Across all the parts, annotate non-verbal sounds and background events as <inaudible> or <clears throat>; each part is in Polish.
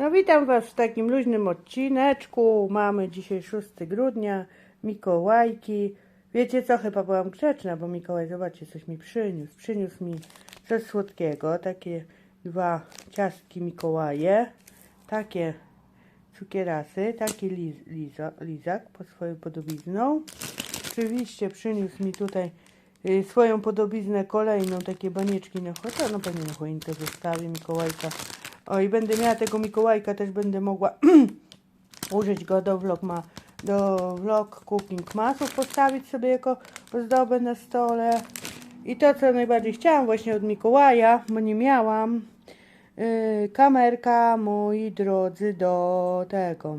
No witam Was w takim luźnym odcineczku. Mamy dzisiaj 6 grudnia, Mikołajki. Wiecie co, chyba byłam grzeczna, bo Mikołaj, zobaczcie, coś mi przyniósł. Przyniósł mi coś słodkiego, takie dwa ciastki Mikołaje, takie cukierasy, taki liz, liza, lizak pod swoją podobizną. Oczywiście przyniósł mi tutaj y, swoją podobiznę kolejną, takie banieczki na choinkę, no pewnie na choinkę zostawię Mikołajka. O i będę miała tego Mikołajka, też będę mogła <clears throat> użyć go do vlogma, do vlog cooking masów, postawić sobie jako ozdobę na stole. I to, co najbardziej chciałam właśnie od Mikołaja, bo nie miałam, yy, kamerka, moi drodzy, do tego,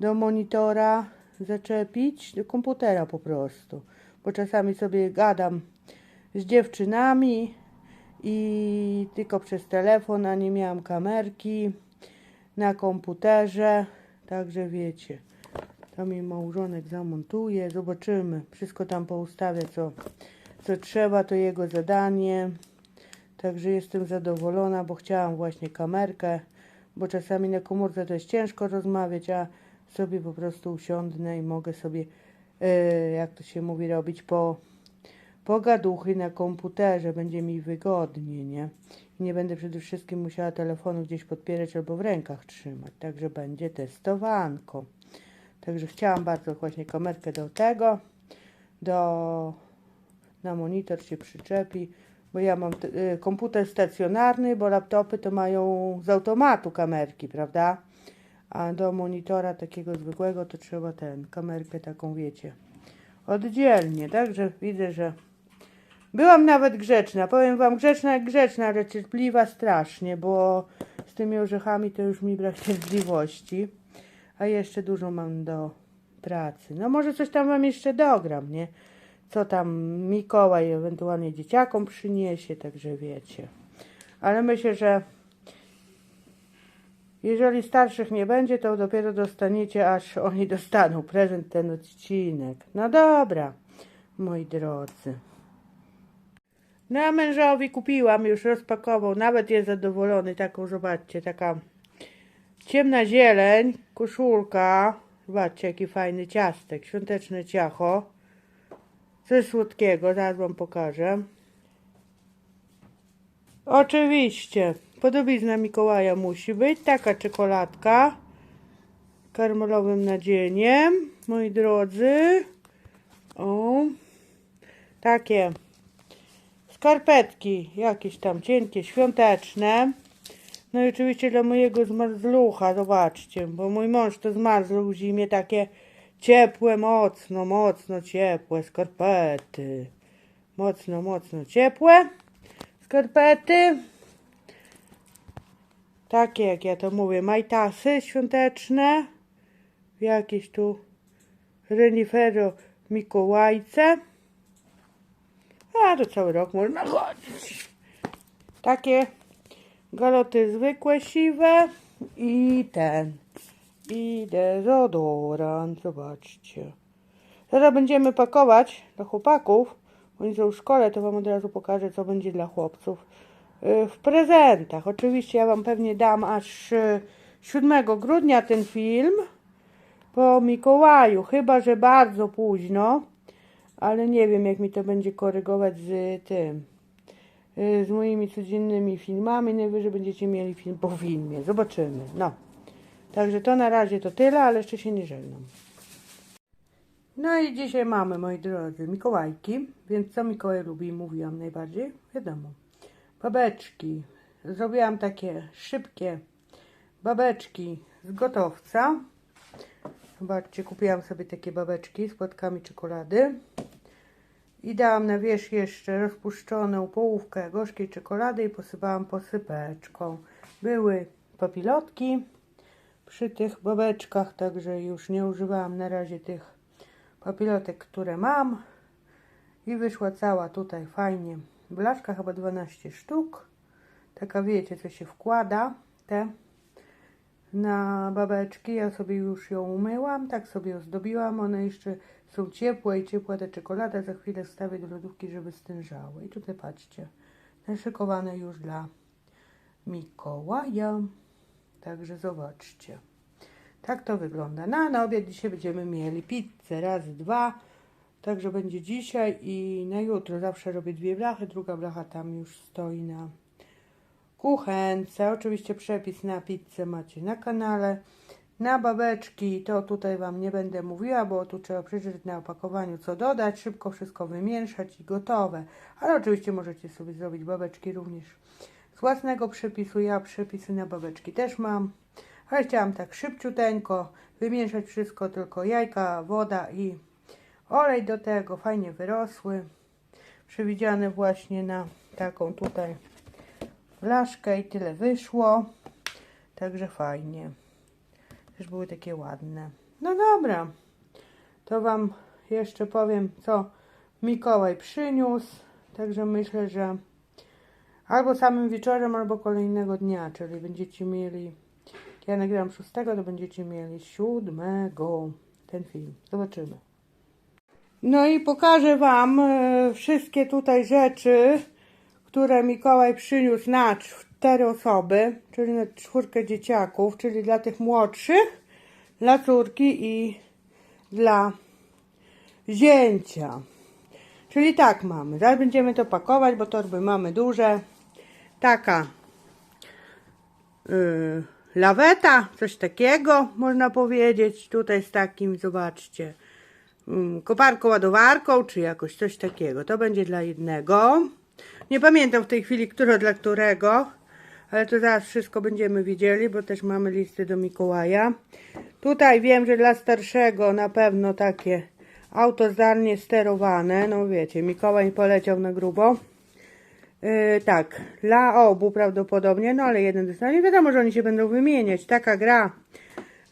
do monitora zaczepić, do komputera po prostu. Bo czasami sobie gadam z dziewczynami i tylko przez telefon, a nie miałam kamerki na komputerze, także wiecie. To mi małżonek zamontuje, zobaczymy. Wszystko tam poustawia, co, co trzeba, to jego zadanie. Także jestem zadowolona, bo chciałam właśnie kamerkę, bo czasami na komórce to jest ciężko rozmawiać, a sobie po prostu usiądnę i mogę sobie, e, jak to się mówi, robić po, pogaduchy na komputerze, będzie mi wygodnie, nie? I nie będę przede wszystkim musiała telefonu gdzieś podpierać albo w rękach trzymać, także będzie testowanko. Także chciałam bardzo właśnie kamerkę do tego, do, na monitor się przyczepi, bo ja mam te- y, komputer stacjonarny, bo laptopy to mają z automatu kamerki, prawda? A do monitora takiego zwykłego to trzeba ten, kamerkę taką, wiecie, oddzielnie. Także widzę, że byłam nawet grzeczna. Powiem wam, grzeczna grzeczna, ale cierpliwa strasznie, bo z tymi orzechami to już mi brak cierpliwości. A jeszcze dużo mam do pracy. No może coś tam wam jeszcze dogram, nie? Co tam Mikołaj ewentualnie dzieciakom przyniesie, także wiecie. Ale myślę, że jeżeli starszych nie będzie, to dopiero dostaniecie, aż oni dostaną prezent ten odcinek. No dobra, moi drodzy. No a mężowi kupiłam, już rozpakował, nawet jest zadowolony taką, zobaczcie, taka ciemna zieleń, koszulka, zobaczcie jaki fajny ciastek, świąteczne ciacho, coś słodkiego, zaraz wam pokażę. Oczywiście, podobizna Mikołaja musi być, taka czekoladka, karmelowym nadzieniem, moi drodzy, o, takie skarpetki, jakieś tam cienkie, świąteczne. No i oczywiście dla mojego zmarzlucha, zobaczcie, bo mój mąż to zmarzł w zimie takie ciepłe, mocno, mocno ciepłe skarpety. Mocno, mocno ciepłe skarpety. Takie, jak ja to mówię, majtasy świąteczne. Jakieś tu renifero Mikołajce. A to cały rok można chodzić. Takie galoty zwykłe, siwe i ten. I dezodorant, zobaczcie. Teraz będziemy pakować dla chłopaków. Oni są w szkole, to wam od razu pokażę, co będzie dla chłopców y, w prezentach. Oczywiście ja wam pewnie dam aż y, 7 grudnia ten film po Mikołaju, chyba że bardzo późno, ale nie wiem jak mi to będzie korygować z tym, y, z moimi codziennymi filmami. Najwyżej będziecie mieli film po filmie, zobaczymy. No, także to na razie to tyle, ale jeszcze się nie żegnam. No i dzisiaj mamy, moi drodzy, Mikołajki, więc co Mikołaj lubi, mówiłam najbardziej, wiadomo. Babeczki. Zrobiłam takie szybkie babeczki z gotowca. Zobaczcie, kupiłam sobie takie babeczki z płatkami czekolady. I dałam na wierzch jeszcze rozpuszczoną połówkę gorzkiej czekolady i posypałam posypeczką. Były papilotki przy tych babeczkach, także już nie używałam na razie tych papilotek, które mam. I wyszła cała tutaj fajnie. Blaszka chyba 12 sztuk. Taka wiecie, co się wkłada. Te na babeczki. Ja sobie już ją umyłam, tak sobie ozdobiłam. One jeszcze są ciepłe i ciepła ta czekolada. Za chwilę wstawię do lodówki, żeby stężały. I tutaj patrzcie, naszykowane już dla Mikołaja. Także zobaczcie. Tak to wygląda. Na, na obiad dzisiaj będziemy mieli pizzę raz, dwa. Także będzie dzisiaj i na jutro. Zawsze robię dwie blachy, druga blacha tam już stoi na kuchence. Oczywiście przepis na pizzę macie na kanale. Na babeczki to tutaj Wam nie będę mówiła, bo tu trzeba przeczytać na opakowaniu co dodać, szybko wszystko wymieszać i gotowe. Ale oczywiście możecie sobie zrobić babeczki również z własnego przepisu. Ja przepisy na babeczki też mam. Ale chciałam tak szybciuteńko wymieszać wszystko, tylko jajka, woda i olej do tego. Fajnie wyrosły. Przewidziane właśnie na taką tutaj blaszkę i tyle wyszło. Także fajnie. Też były takie ładne. No dobra. To Wam jeszcze powiem, co Mikołaj przyniósł. Także myślę, że albo samym wieczorem, albo kolejnego dnia, czyli będziecie mieli, ja nagram 6, to będziecie mieli 7 ten film. Zobaczymy. No i pokażę Wam e, wszystkie tutaj rzeczy, które Mikołaj przyniósł na cztery osoby, czyli na czwórkę dzieciaków, czyli dla tych młodszych, dla córki i dla zięcia. Czyli tak mamy. Zaraz będziemy to pakować, bo torby mamy duże. Taka yy, laweta, coś takiego można powiedzieć. Tutaj z takim, zobaczcie, mm, koparką, ładowarką, czy jakoś coś takiego. To będzie dla jednego. Nie pamiętam w tej chwili, które dla którego, ale to zaraz wszystko będziemy widzieli, bo też mamy listy do Mikołaja. Tutaj wiem, że dla starszego na pewno takie auto zdalnie sterowane. No wiecie, Mikołaj poleciał na grubo. Yy, tak, dla obu prawdopodobnie, no ale jeden dostanie. Wiadomo, że oni się będą wymieniać. Taka gra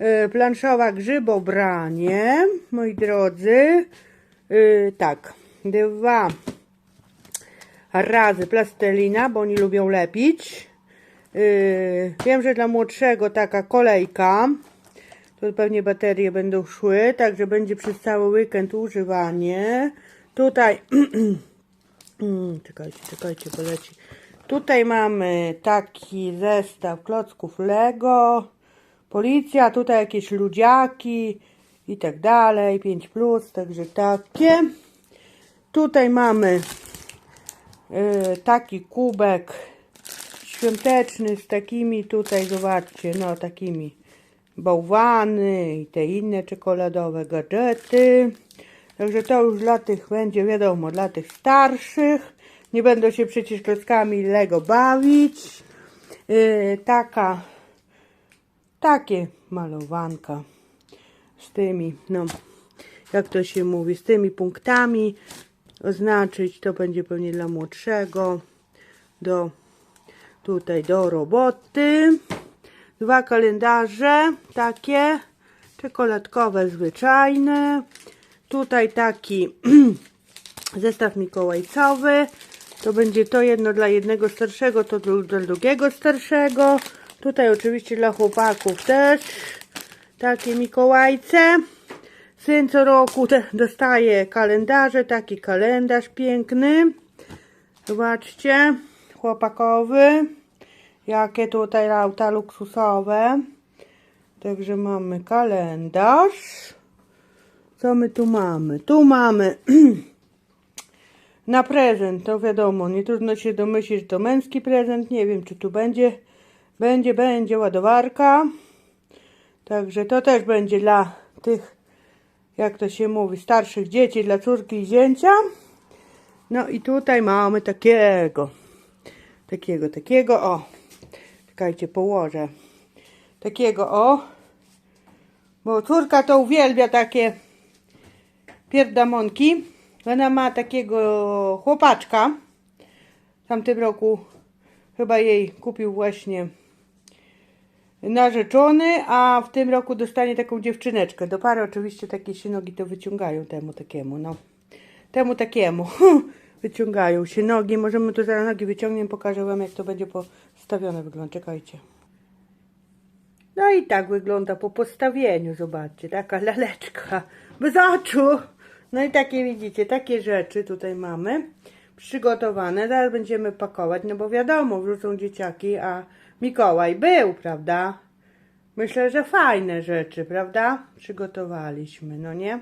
yy, planszowa grzybobranie, moi drodzy. Yy, tak, dwa razy plastelina, bo oni lubią lepić. Yy, wiem, że dla młodszego taka kolejka. Tu pewnie baterie będą szły, także będzie przez cały weekend używanie. Tutaj, <clears throat> Mm, czekajcie, czekajcie, poleci. Tutaj mamy taki zestaw klocków Lego, policja, tutaj jakieś ludziaki i tak dalej, 5 plus, także takie. Tutaj mamy taki kubek świąteczny z takimi tutaj, zobaczcie, no takimi bałwany i te inne czekoladowe gadżety. Także to już dla tych będzie, wiadomo, dla tych starszych. Nie będą się przecież klockami Lego bawić. Yy, taka, takie malowanka z tymi, no, jak to się mówi, z tymi punktami oznaczyć. To będzie pewnie dla młodszego. Do tutaj do roboty. Dwa kalendarze takie czekoladkowe, zwyczajne. Tutaj taki <clears throat> zestaw mikołajcowy. To będzie to jedno dla jednego starszego, to dla drugiego starszego. Tutaj oczywiście dla chłopaków też takie mikołajce. Syn co roku dostaje kalendarze, taki kalendarz piękny. Zobaczcie, chłopakowy. Jakie tutaj auta luksusowe. Także mamy kalendarz. Co my tu mamy? Tu mamy <clears throat> na prezent, to wiadomo, nie trudno się domyślić, że to męski prezent. Nie wiem, czy tu będzie, będzie, będzie ładowarka. Także to też będzie dla tych, jak to się mówi, starszych dzieci, dla córki i zięcia. No i tutaj mamy takiego, takiego, takiego, o. Czekajcie, położę. Takiego, o. Bo córka to uwielbia takie pierdamonki. Ona ma takiego chłopaczka. W tamtym roku chyba jej kupił właśnie narzeczony, a w tym roku dostanie taką dziewczyneczkę. Do pary oczywiście takie się nogi to wyciągają temu takiemu, no. Temu takiemu. <laughs> Wyciągają się nogi. Możemy tu zaraz nogi wyciągniemy, pokażę wam jak to będzie postawione wygląda. Czekajcie. No i tak wygląda po postawieniu, zobaczcie, taka laleczka <laughs> bez oczu. No i takie widzicie, takie rzeczy tutaj mamy przygotowane. Zaraz będziemy pakować, no bo wiadomo, wrócą dzieciaki, a Mikołaj był, prawda? Myślę, że fajne rzeczy, prawda? Przygotowaliśmy, no nie?